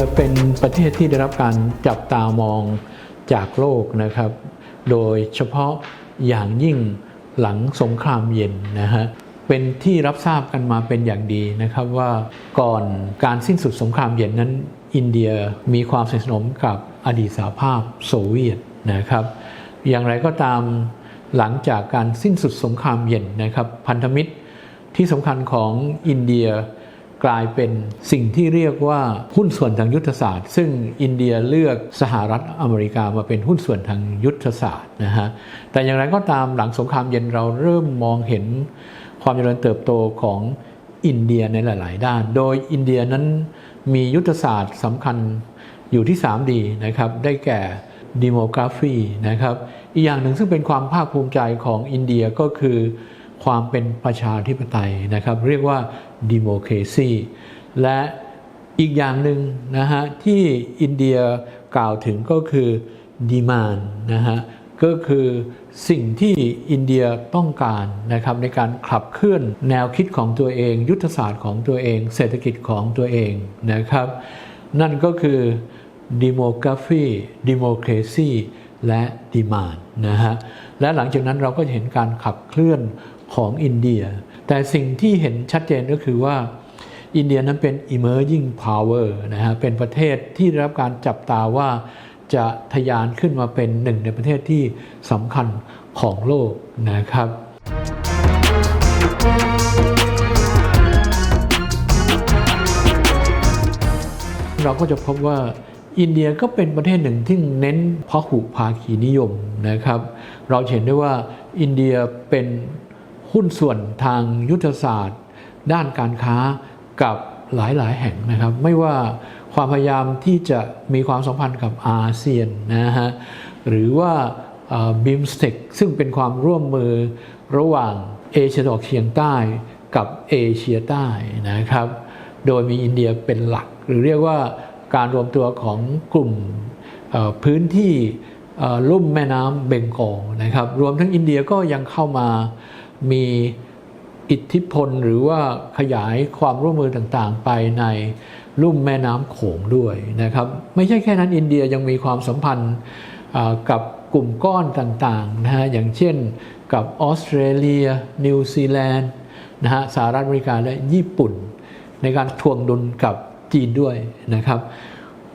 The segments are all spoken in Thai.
เดียเป็นประเทศที่ได้รับการจับตามองจากโลกนะครับ โดยเฉพาะอย่างยิ่งหลังสงครามเย็นนะฮะเป็นที่รับทราบกันมาเป็นอย่างดีนะครับว่าก่อนการสิ้นสุดสงครามเย็นนั้น อินเดียมีความสนิทสนมกับอดีตสหภาพโซเวียตนะครับ อย่างไรก็ตามหลังจากการสิ้นสุดสงครามเย็นนะครับ พันธมิตรที่สำคัญของอินเดีย กลายเป็นสิ่งที่เรียกว่าหุ้นส่วนทางยุทธศาสตร์ ซึ่งอินเดียเลือกสหรัฐอเมริกามาเป็นหุ้นส่วนทางยุทธศาสตร์นะฮะแต่อย่างไรก็ตามหลังสงครามเย็นเราเริ่มมองเห็นความเจริญเติบโตของอินเดียในหลาย ๆ ด้าน โดยอินเดียนั้นมียุทธศาสตร์สำคัญอยู่ที่ 3D นะครับได้แก่ดิโมกราฟีนะครับอีกอย่างหนึ่งซึ่งเป็นความภาคภูมิใจของอินเดียก็คือความเป็นประชาธิปไตยนะครับ เรียกว่า ดิโมเคซีและอีกอย่างหนึ่งนะฮะที่อินเดียกล่าวถึงก็คือดีมานนะฮะก็คือสิ่งที่อินเดียต้องการนะครับในการขับเคลื่อนแนวคิดของตัวเอง ยุทธศาสตร์ของตัวเอง เศรษฐกิจของตัวเองนะครับ นั่นก็คือดิโมกราฟีดิโมเคซีและดีมานนะฮะและหลังจากนั้นเราก็จะเห็นการขับเคลื่อนของอินเดีย แต่สิ่งที่เห็นชัดเจนก็คือว่าอินเดียนั้นเป็น emerging power นะฮะ เป็นประเทศที่ได้รับการจับตาว่าจะทะยานขึ้นมาเป็นหนึ่งในประเทศที่สำคัญของโลกนะครับ เราก็จะพบว่าอินเดียก็เป็นประเทศหนึ่งที่เน้นพหุภาคีนิยมนะครับ เราเห็นได้ว่าอินเดียเป็น หุ้นส่วนทางยุทธศาสตร์ ด้านการค้ากับหลายๆ แห่งนะครับ ไม่ว่าความพยายามที่จะมีความสัมพันธ์กับอาเซียนนะฮะหรือว่าบิมสเต็กซึ่งเป็นความร่วมมือระหว่างเอเชียตะวันออกเฉียงใต้กับเอเชียใต้นะครับ โดยมีอินเดียเป็นหลัก หรือเรียกว่าการรวมตัวของกลุ่มพื้นที่ลุ่มแม่น้ำเบงกอลนะครับ รวมทั้งอินเดียก็ยังเข้ามา มีอิทธิพลหรือว่าขยายความร่วมมือต่างๆ ไปในลุ่มแม่น้ำโขงด้วยนะครับ ไม่ใช่แค่นั้นอินเดียยังมีความสัมพันธ์กับกลุ่มก้อนต่างๆนะฮะอย่างเช่นกับออสเตรเลีย นิวซีแลนด์นะฮะสหรัฐอเมริกาและญี่ปุ่น ในการทวงดุลกับจีนด้วยนะครับ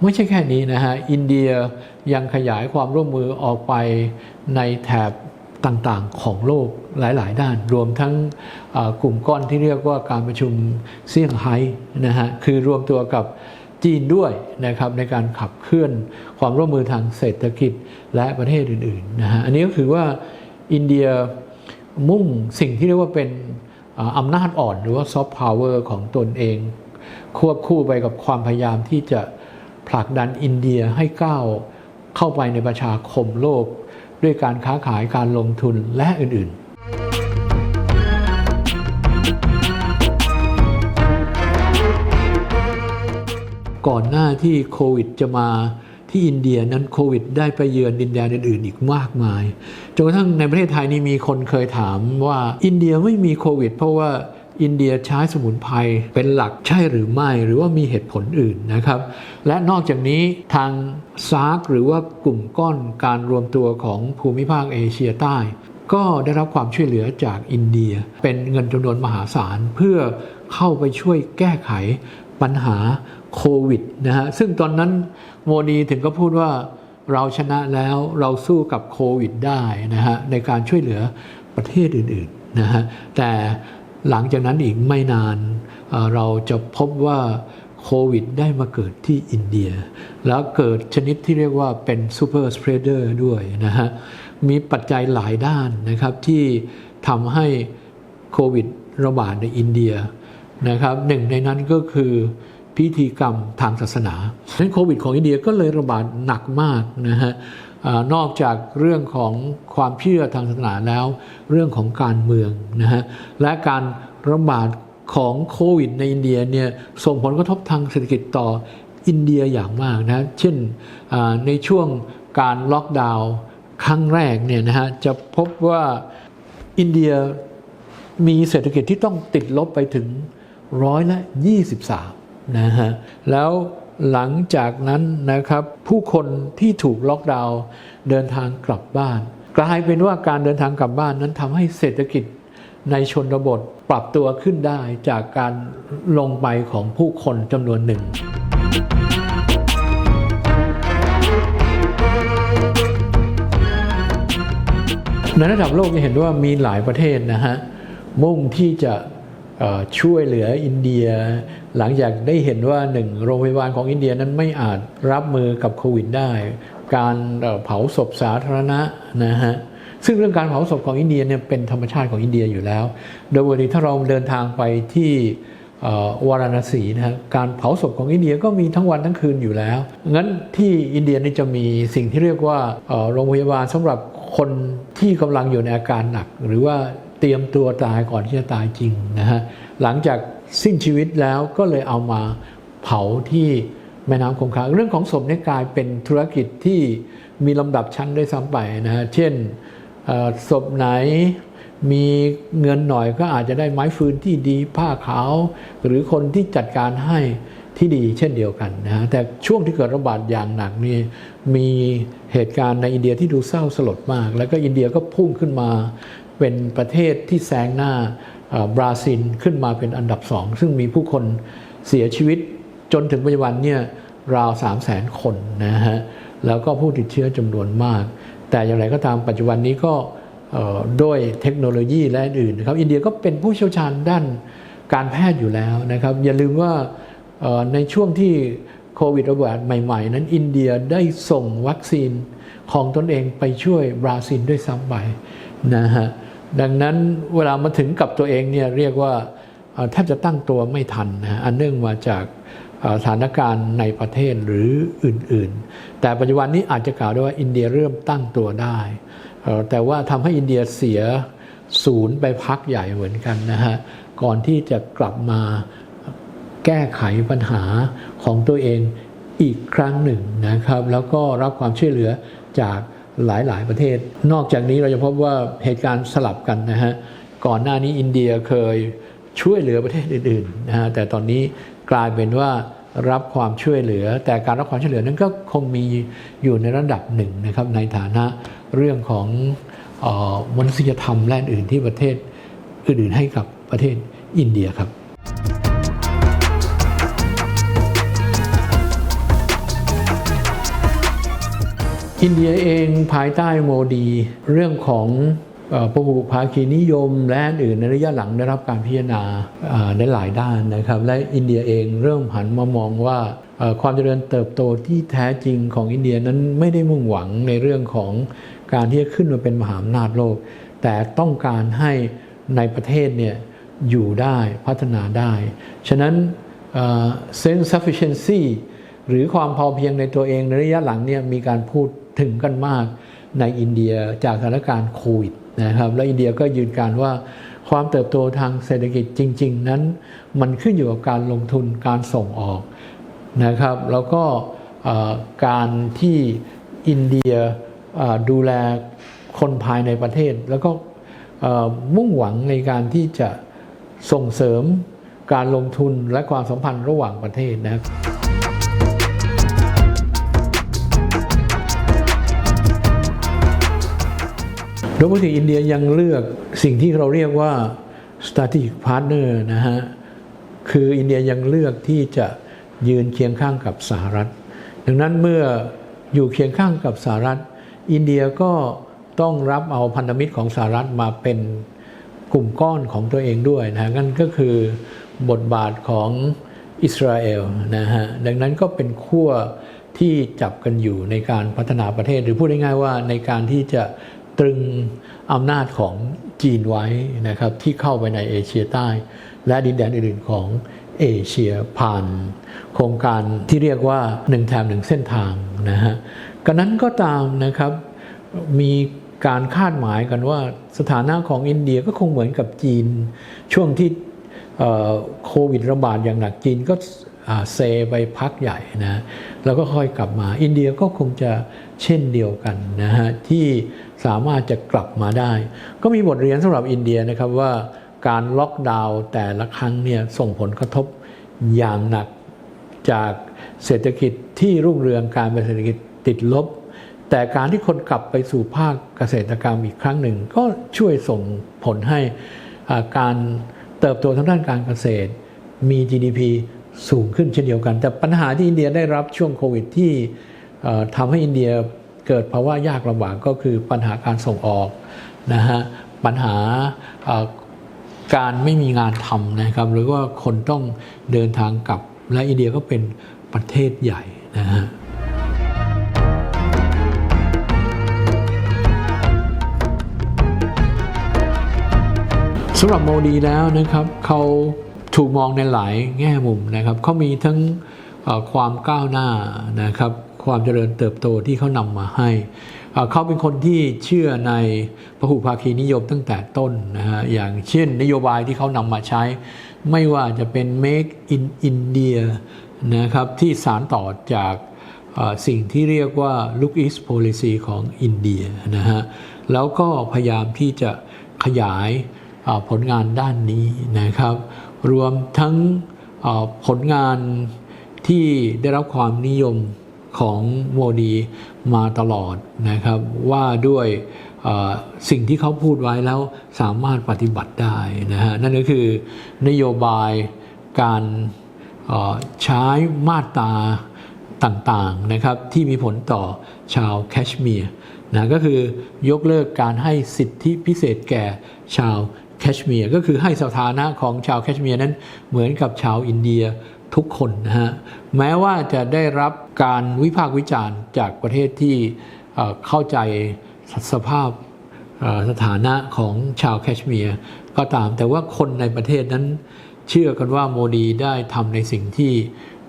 ไม่ใช่แค่นี้นะฮะอินเดียยังขยายความร่วมมือออกไปในแถบ ต่างๆของโลกหลาย ๆ ด้าน รวมทั้งกลุ่มก้อนที่เรียกว่าการประชุมเซี่ยงไฮ้นะฮะคือรวมตัวกับจีนด้วยนะครับในการขับเคลื่อนความร่วมมือทางเศรษฐกิจและประเทศอื่นๆนะฮะอันนี้ก็คือว่าอินเดียมุ่งสิ่งที่เรียกว่าเป็นอำนาจอ่อนหรือว่าซอฟต์พาวเวอร์ของตนเอง ควบคู่ไปกับความพยายามที่จะผลักดันอินเดียให้ก้าวเข้าไปในประชาคมโลก ด้วยการค้าขายการลงทุนและอื่น ๆก่อนหน้าที่โควิดจะมาที่อินเดียนั้นโควิด ได้ไปเยือนดินแดนอื่นๆ อีกมากมายจนกระทั่งในประเทศไทยนี่มีคนเคยถามว่าอินเดียไม่มีโควิด เพราะว่า อินเดียใช้สมุนไพรเป็นหลักใช่หรือไม่ หรือว่ามีเหตุผลอื่นนะครับ และนอกจากนี้ทางซาร์กหรือว่ากลุ่มก้อนการรวมตัวของภูมิภาคเอเชียใต้ ก็ได้รับความช่วยเหลือจากอินเดีย เป็นเงินจำนวนมหาศาลเพื่อเข้าไปช่วยแก้ไขปัญหาโควิดนะฮะซึ่งตอนนั้นโมดีถึงก็พูดว่าเราชนะแล้วเราสู้กับโควิดได้นะฮะในการช่วยเหลือประเทศอื่นๆนะฮะแต่ หลังจากนั้นอีกไม่นานเราจะพบว่าโควิดได้มาเกิดที่อินเดีย แล้วเกิดชนิดที่เรียกว่าเป็นซูเปอร์สเปรเดอร์ด้วยนะฮะ มีปัจจัยหลายด้านนะครับที่ทำให้โควิดระบาดในอินเดียนะครับหนึ่งในนั้นก็คือพิธีกรรมทางศาสนาดังนั้นโควิดของอินเดียก็เลยระบาดหนักมากนะฮะ นอกจากเรื่องของความเชื่อทางศาสนาแล้ว เรื่องของการเมืองนะฮะและการระบาดของโควิดในอินเดียเนี่ยส่งผลกระทบทางเศรษฐกิจต่ออินเดียอย่างมากนะเช่นในช่วงการล็อกดาวน์ครั้งแรกเนี่ยนะฮะจะพบว่าอินเดียมีเศรษฐกิจที่ต้องติดลบไปถึงร้อยละ 23นะฮะแล้ว หลังจากนั้นนะครับ ผู้คนที่ถูกล็อกดาวน์เดินทางกลับบ้าน กลายเป็นว่าการเดินทางกลับบ้านนั้นทำให้เศรษฐกิจในชนบทปรับตัวขึ้นได้จากการลงไปของผู้คนจำนวนหนึ่งในระดับโลกจะเห็นว่ามีหลายประเทศนะฮะมุ่งที่จะช่วยเหลืออินเดีย หลังจากได้เห็นว่าหนึ่งโรงพยาบาลของอินเดียนั้นไม่อาจรับมือกับโควิดได้ การเผาศพสาธารณะนะฮะซึ่งเรื่องการเผาศพของอินเดียเนี่ยเป็นธรรมชาติของอินเดียอยู่แล้ว โดยปกติถ้าเราเดินทางไปที่วาราณสีนะฮะการเผาศพของอินเดียก็มีทั้งวันทั้งคืนอยู่แล้ว งั้นที่อินเดียนี่จะมีสิ่งที่เรียกว่าโรงพยาบาลสำหรับคนที่กำลังอยู่ในอาการหนัก หรือว่าเตรียมตัวตายก่อนที่จะตายจริงนะฮะหลังจาก สิ้นชีวิตแล้วก็เลยเอามาเผาที่แม่น้ำคงคาเรื่องของศพนี่กลายเป็นธุรกิจที่มีลำดับชั้นด้วยซ้ำไปนะฮะเช่นศพไหนมีเงินหน่อยก็อาจจะได้ไม้ฟืนที่ดีผ้าขาว หรือคนที่จัดการให้ที่ดีเช่นเดียวกันนะฮะแต่ช่วงที่เกิดระบาดอย่างหนักนี่มีเหตุการณ์ในอินเดียที่ดูเศร้าสลดมาก แล้วก็อินเดียก็พุ่งขึ้นมาเป็นประเทศที่แซงหน้า บราซิลขึ้นมาเป็นอันดับสองซึ่งมีผู้คนเสียชีวิตจนถึงปัจจุบันเนี่ยราว 3 0 0แสนคนนะฮะ แล้วก็ผู้ติดเชื้อจำนวนมาก แต่อย่างไรก็ตามปัจจุบันนี้ก็ด้วยเทคโนโลยีและอื่นๆนะครับอินเดียก็เป็นผู้เชี่ยวชาญด้านการแพทย์อยู่แล้วนะครับ อย่าลืมว่าในช่วงที่โควิดระบาดใหม่ ๆ นั้นอินเดียได้ส่งวัคซีนของตนเองไปช่วยบราซิลด้วยซ้ำไปนะฮะ ดังนั้นเวลามาถึงกับตัวเองเนี่ยเรียกว่าแทบจะตั้งตัวไม่ทันนะฮะอันเนื่องมาจากสถานการณ์ในประเทศหรืออื่นๆ แต่ปัจจุบันนี้อาจจะกล่าวได้ว่าอินเดียเริ่มตั้งตัวได้ แต่ว่าทำให้อินเดียเสียศูนย์ไปพักใหญ่เหมือนกันนะฮะก่อนที่จะกลับมาแก้ไขปัญหาของตัวเองอีกครั้งหนึ่งนะครับ แล้วก็รับความช่วยเหลือจาก หลายๆ ประเทศ นอกจากนี้เราจะพบว่าเหตุการณ์สลับกันนะฮะก่อนหน้านี้อินเดียเคยช่วยเหลือประเทศอื่นๆนะฮะแต่ตอนนี้กลายเป็นว่ารับความช่วยเหลือ แต่การรับความช่วยเหลือนั้นก็คงมีอยู่ในระดับหนึ่งนะครับในฐานะเรื่องของออมนุษยธรรมและอื่นที่ประเทศอื่นๆให้กับประเทศอินเดียครับ อินเดียเองภายใต้โมดี เรื่องของเอ่อพหุภาคีนิยมและอื่นในระยะหลังได้รับการพิจารณาในหลายด้านนะครับ และอินเดียเองเริ่มหันมามองว่าความเจริญเติบโตที่แท้จริงของอินเดียนั้นไม่ได้มุ่งหวังในเรื่องของการที่จะขึ้นมาเป็นมหาอำนาจโลก แต่ต้องการให้ในประเทศเนี่ยอยู่ได้พัฒนาได้ ฉะนั้นเซน sufficiency หรือความพอเพียงในตัวเองในระยะหลังเนี่ยมีการพูด ถึงกันมากในอินเดียจากสถานการณ์โควิดนะครับและอินเดียก็ยืนการว่าความเติบโตทางเศรษฐกิจจริง ๆ นั้น มันขึ้นอยู่กับการลงทุนการส่งออกนะครับ แล้วก็การที่อินเดียดูแลคนภายในประเทศ แล้วก็มุ่งหวังในการที่จะส่งเสริมการลงทุนและความสัมพันธ์ระหว่างประเทศนะครับ โดยปกติอินเดียยังเลือกสิ่งที่เราเรียกว่า strategic partner นะฮะ คืออินเดียยังเลือกที่จะยืนเคียงข้างกับสหรัฐ ดังนั้นเมื่ออยู่เคียงข้างกับสหรัฐ อินเดียก็ต้องรับเอาพันธมิตรของสหรัฐมาเป็นกลุ่มก้อนของตัวเองด้วยนะนั่นก็คือบทบาทของอิสราเอลนะฮะ ดังนั้นก็เป็นขั้วที่จับกันอยู่ในการพัฒนาประเทศ หรือพูดง่ายๆว่าในการที่จะ ตรึงอำนาจของจีนไว้นะครับที่เข้าไปในเอเชียใต้ และดินแดนอื่นๆของเอเชียผ่าน โครงการที่เรียกว่าหนึ่งแถมหนึ่งเส้นทางนะฮะกันนั้นก็ตามนะครับมีการคาดหมายกันว่าสถานะของอินเดียก็คงเหมือนกับจีน ช่วงที่โควิดระบาดอย่างหนักจีนก็เซไปพักใหญ่นะแล้วก็ค่อยกลับมา อินเดียก็คงจะเช่นเดียวกันนะฮะที่ สามารถจะกลับมาได้ ก็มีบทเรียนสำหรับอินเดียนะครับว่าการล็อกดาวน์แต่ละครั้งเนี่ยส่งผลกระทบอย่างหนักจากเศรษฐกิจที่รุ่งเรืองการเป็นเศรษฐกิจติดลบ แต่การที่คนกลับไปสู่ภาคเกษตรกรรมอีกครั้งหนึ่ง ก็ช่วยส่งผลให้การเติบโตทางด้านการเกษตร มี GDP สูงขึ้นเช่นเดียวกัน แต่ปัญหาที่อินเดียได้รับช่วงโควิดที่ทำให้อินเดีย เกิดภาวะยากลำบากก็คือปัญหาการส่งออกนะฮะปัญหาการไม่มีงานทำนะครับหรือว่าคนต้องเดินทางกลับ และอินเดียก็เป็นประเทศใหญ่นะฮะสำหรับโมดีแล้วนะครับเขาถูกมองในหลายแง่มุมนะครับเขามีทั้งความก้าวหน้านะครับ ความเจริญเติบโตที่เขานำมาให้ เขาเป็นคนที่เชื่อในพหุภาคีนิยมตั้งแต่ต้นนะฮะอย่างเช่นนโยบายที่เขานำมาใช้ ไม่ว่าจะเป็น Make in India นะครับที่สารต่อจากสิ่งที่เรียกว่า Look East Policy ของอินเดียนะฮะแล้วก็พยายามที่จะขยายผลงานด้านนี้นะครับ รวมทั้งผลงานที่ได้รับความนิยม ของโมดีมาตลอดนะครับ ว่าด้วยสิ่งที่เขาพูดไว้แล้วสามารถปฏิบัติได้นะฮะนั่นก็คือนโยบายการใช้มาตราต่างๆนะครับที่มีผลต่อชาวแคชเมียร์นะก็คือยกเลิกการให้สิทธิพิเศษแก่ชาวแคชเมียร์ก็คือให้สถานะของชาวแคชเมียร์นั้นเหมือนกับชาวอินเดีย ทุกคนนะฮะแม้ว่าจะได้รับการวิพากษ์วิจารณ์จากประเทศที่เข้าใจสภาพสถานะของชาวแคชเมียร์ก็ตามแต่ว่าคนในประเทศนั้นเชื่อกันว่าโมดีได้ทำในสิ่งที่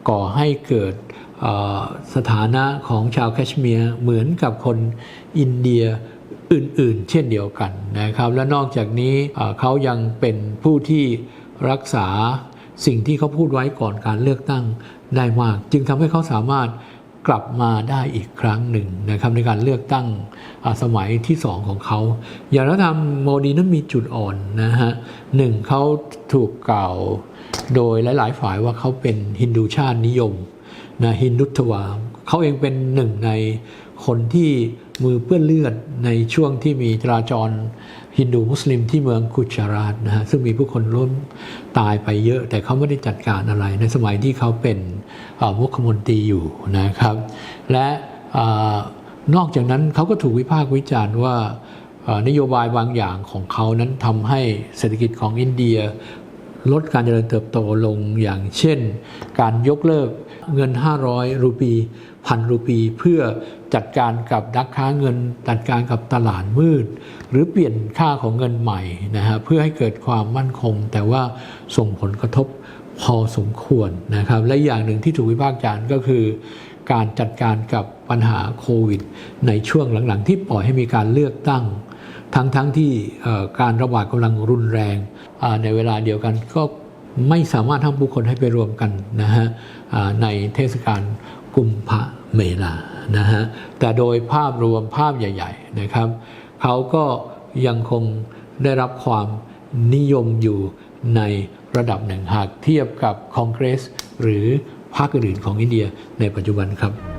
ก่อให้เกิดสถานะของชาวแคชเมียร์เหมือนกับคนอินเดียอื่นๆ เช่นเดียวกันนะครับ และนอกจากนี้เขายังเป็นผู้ที่รักษา สิ่งที่เขาพูดไว้ก่อนการเลือกตั้งได้มาก จึงทำให้เขาสามารถกลับมาได้อีกครั้งหนึ่งนะครับในการเลือกตั้งสมัยที่สองของเขา อย่างไรก็ตามโมดีนั้นมีจุดอ่อนนะฮะหนึ่งเขาถูกกล่าวโดยหลาย ๆ ฝ่ายว่าเขาเป็นฮินดูชาตินิยมนะฮินดุทวาเขาเองเป็นหนึ่งในคนที่มือเปื้อนเลือดในช่วงที่มีจราจร ฮินดูมุสลิมที่เมืองกุจาราตนะฮะซึ่งมีผู้คนล้มตายไปเยอะ แต่เขาไม่ได้จัดการอะไรในสมัยที่เขาเป็นมุขมนตรีอยู่นะครับ และอนอกจากนั้นเขาก็ถูกวิพากษ์วิจารณ์ว่านโยบายบางอย่างของเขานั้นทำให้เศรษฐกิจของอินเดีย ลดการเจริญเติบโตลงอย่างเช่น การยกเลิก เงิน 500 รูปีพันรูปี เพื่อจัดการกับดักค้าเงินจัดการกับตลาดมืด หรือเปลี่ยนค่าของเงินใหม่นะฮะเพื่อให้เกิดความมั่นคง แต่ว่าส่งผลกระทบพอสมควรนะครับ และอย่างหนึ่งที่ถูกวิพากษ์วิจารณ์ก็คือ การจัดการกับปัญหาโควิด ในช่วงหลังๆ ที่ปล่อยให้มีการเลือกตั้ง ทั้งๆทที่การระบาดกำลังรุนแรงในเวลาเดียวกันก็ ไม่สามารถทำผู้คนให้ไปรวมกันนะฮะในเทศกาลกุมภเมลานะฮะแต่โดยภาพรวมภาพใหญ่ ๆนะครับเขาก็ยังคงได้รับความนิยมอยู่ในระดับหนึ่งหากเทียบกับคองเกรส หรือพรรคอื่นของอินเดียในปัจจุบันครับ